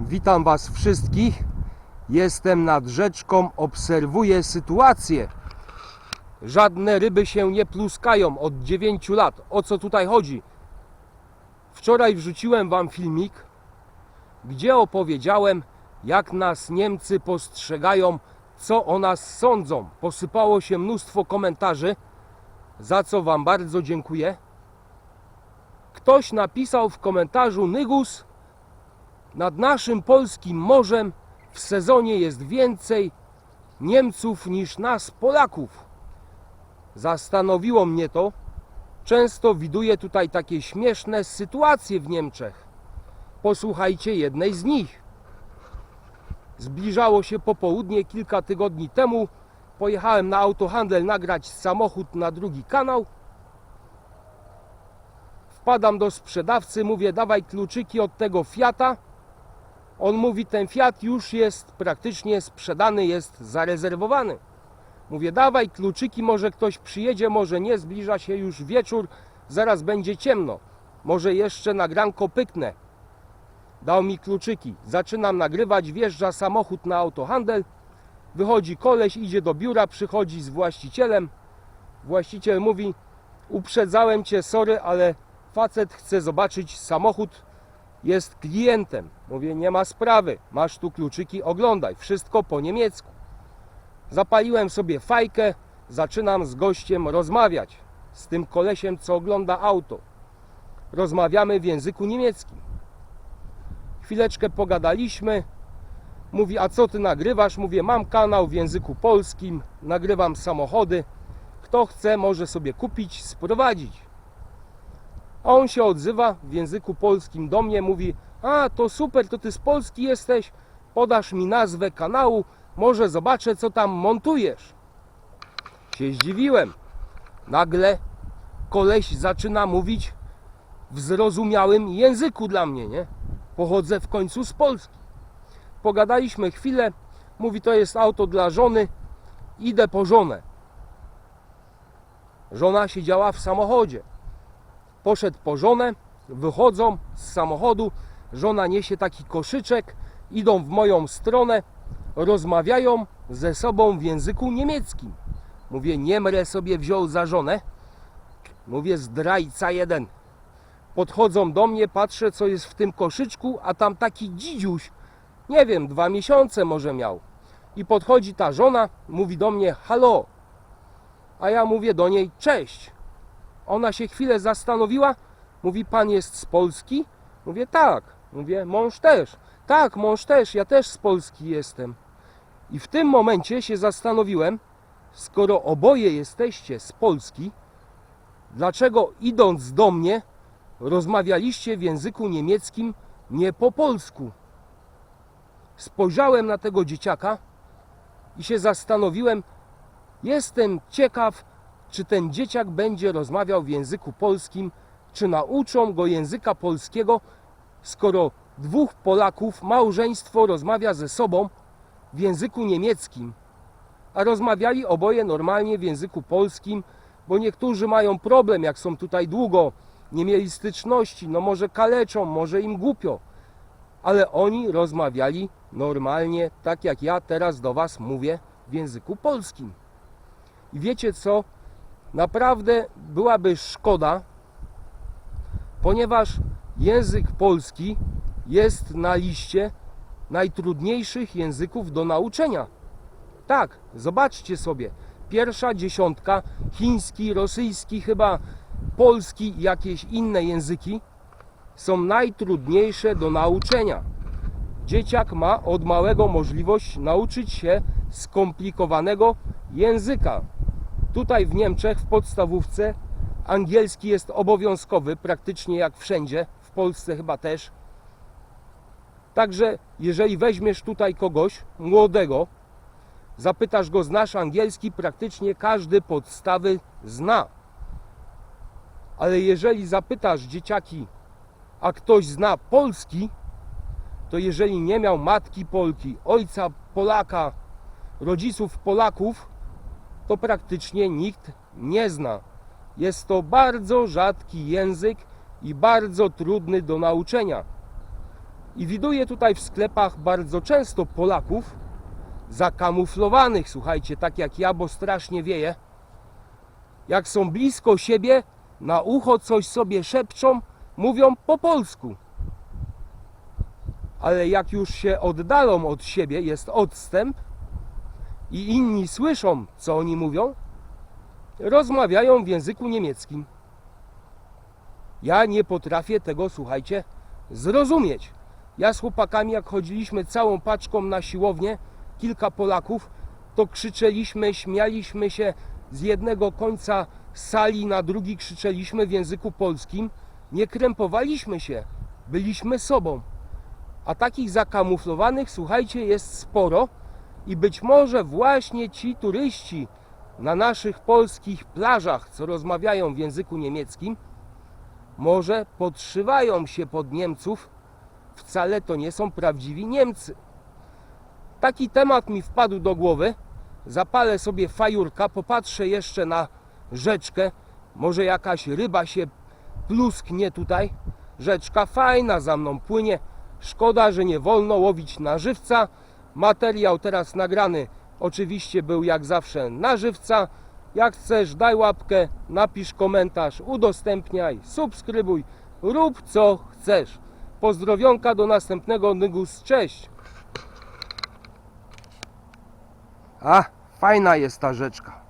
Witam Was wszystkich. Jestem nad rzeczką, obserwuję sytuację. Żadne ryby się nie pluskają od 9 lat. O co tutaj chodzi? Wczoraj wrzuciłem Wam filmik, gdzie opowiedziałem, jak nas Niemcy postrzegają, co o nas sądzą. Posypało się mnóstwo komentarzy, za co Wam bardzo dziękuję. Ktoś napisał w komentarzu Nygus, nad naszym polskim morzem w sezonie jest więcej Niemców niż nas Polaków. Zastanowiło mnie to. Często widuję tutaj takie śmieszne sytuacje w Niemczech. Posłuchajcie jednej z nich. Zbliżało się popołudnie kilka tygodni temu. Pojechałem na autohandel nagrać samochód na drugi kanał. Wpadam do sprzedawcy, mówię: Dawaj kluczyki od tego Fiata. On mówi, ten Fiat już jest praktycznie sprzedany, jest zarezerwowany. Mówię, dawaj kluczyki, może ktoś przyjedzie, może nie, zbliża się już wieczór, zaraz będzie ciemno. Może jeszcze nagranko pyknę. Dał mi kluczyki, zaczynam nagrywać, wjeżdża samochód na autohandel, wychodzi koleś, idzie do biura, przychodzi z właścicielem. Właściciel mówi, uprzedzałem cię, sorry, ale facet chce zobaczyć samochód, jest klientem. Mówię, nie ma sprawy, masz tu kluczyki, oglądaj, wszystko po niemiecku. Zapaliłem sobie fajkę, zaczynam z gościem rozmawiać, z tym kolesiem, co ogląda auto. Rozmawiamy w języku niemieckim. Chwileczkę pogadaliśmy. Mówi, a co ty nagrywasz? Mówię, mam kanał w języku polskim, nagrywam samochody. Kto chce, może sobie kupić, sprowadzić. A on się odzywa w języku polskim do mnie, mówi: A to super, to ty z Polski jesteś, podasz mi nazwę kanału, może zobaczę, co tam montujesz. Się zdziwiłem. Nagle koleś zaczyna mówić w zrozumiałym języku dla mnie, nie? Pochodzę w końcu z Polski. Pogadaliśmy chwilę, mówi: To jest auto dla żony, idę po żonę. Żona siedziała w samochodzie poszedł po żonę, wychodzą z samochodu, żona niesie taki koszyczek, idą w moją stronę, rozmawiają ze sobą w języku niemieckim. Mówię, Niemre sobie wziął za żonę. Mówię, zdrajca jeden. Podchodzą do mnie, patrzę, co jest w tym koszyczku, a tam taki dzidziuś, nie wiem, dwa miesiące może miał. I podchodzi ta żona, mówi do mnie, halo. A ja mówię do niej, cześć. Ona się chwilę zastanowiła. Mówi, pan jest z Polski? Mówię, tak. Mówię, mąż też. Tak, mąż też, ja też z Polski jestem. I w tym momencie się zastanowiłem, skoro oboje jesteście z Polski, dlaczego idąc do mnie rozmawialiście w języku niemieckim, nie po polsku? Spojrzałem na tego dzieciaka i się zastanowiłem, jestem ciekaw, czy ten dzieciak będzie rozmawiał w języku polskim, czy nauczą go języka polskiego, skoro dwóch Polaków, małżeństwo rozmawia ze sobą w języku niemieckim, a rozmawiali oboje normalnie w języku polskim, bo niektórzy mają problem, jak są tutaj długo, nie mieli styczności, no może kaleczą, może im głupio, ale oni rozmawiali normalnie, tak jak ja teraz do Was mówię w języku polskim. I wiecie co? Naprawdę byłaby szkoda, ponieważ język polski jest na liście najtrudniejszych języków do nauczenia. Tak, zobaczcie sobie. Pierwsza dziesiątka, chiński, rosyjski, chyba polski, jakieś inne języki są najtrudniejsze do nauczenia. Dzieciak ma od małego możliwość nauczyć się skomplikowanego języka. Tutaj w Niemczech w podstawówce angielski jest obowiązkowy, praktycznie jak wszędzie, w Polsce chyba też. Także jeżeli weźmiesz tutaj kogoś młodego, zapytasz go, znasz angielski, praktycznie każdy podstawy zna. Ale jeżeli zapytasz dzieciaki, a ktoś zna polski, to jeżeli nie miał matki Polki, ojca Polaka, rodziców Polaków, to praktycznie nikt nie zna. Jest to bardzo rzadki język i bardzo trudny do nauczenia. I widuję tutaj w sklepach bardzo często Polaków zakamuflowanych, słuchajcie, tak jak ja, bo strasznie wieje. Jak są blisko siebie, na ucho coś sobie szepczą, mówią po polsku. Ale jak już się oddalą od siebie, jest odstęp i inni słyszą, co oni mówią, rozmawiają w języku niemieckim. Ja nie potrafię tego, słuchajcie, zrozumieć. Ja z chłopakami, jak chodziliśmy całą paczką na siłownię, kilka Polaków, to krzyczeliśmy, śmialiśmy się z jednego końca sali na drugi, krzyczeliśmy w języku polskim. Nie krępowaliśmy się, byliśmy sobą. A takich zakamuflowanych, słuchajcie, jest sporo i być może właśnie ci turyści na naszych polskich plażach, co rozmawiają w języku niemieckim, może podszywają się pod Niemców, wcale to nie są prawdziwi Niemcy. Taki temat mi wpadł do głowy. Zapalę sobie fajurka, popatrzę jeszcze na rzeczkę. Może jakaś ryba się plusknie tutaj. Rzeczka fajna za mną płynie. Szkoda, że nie wolno łowić na żywca. Materiał teraz nagrany oczywiście był jak zawsze na żywca. Jak chcesz, daj łapkę, napisz komentarz, udostępniaj, subskrybuj, rób co chcesz. Pozdrowionka do następnego Nygus, cześć! A, fajna jest ta rzeczka.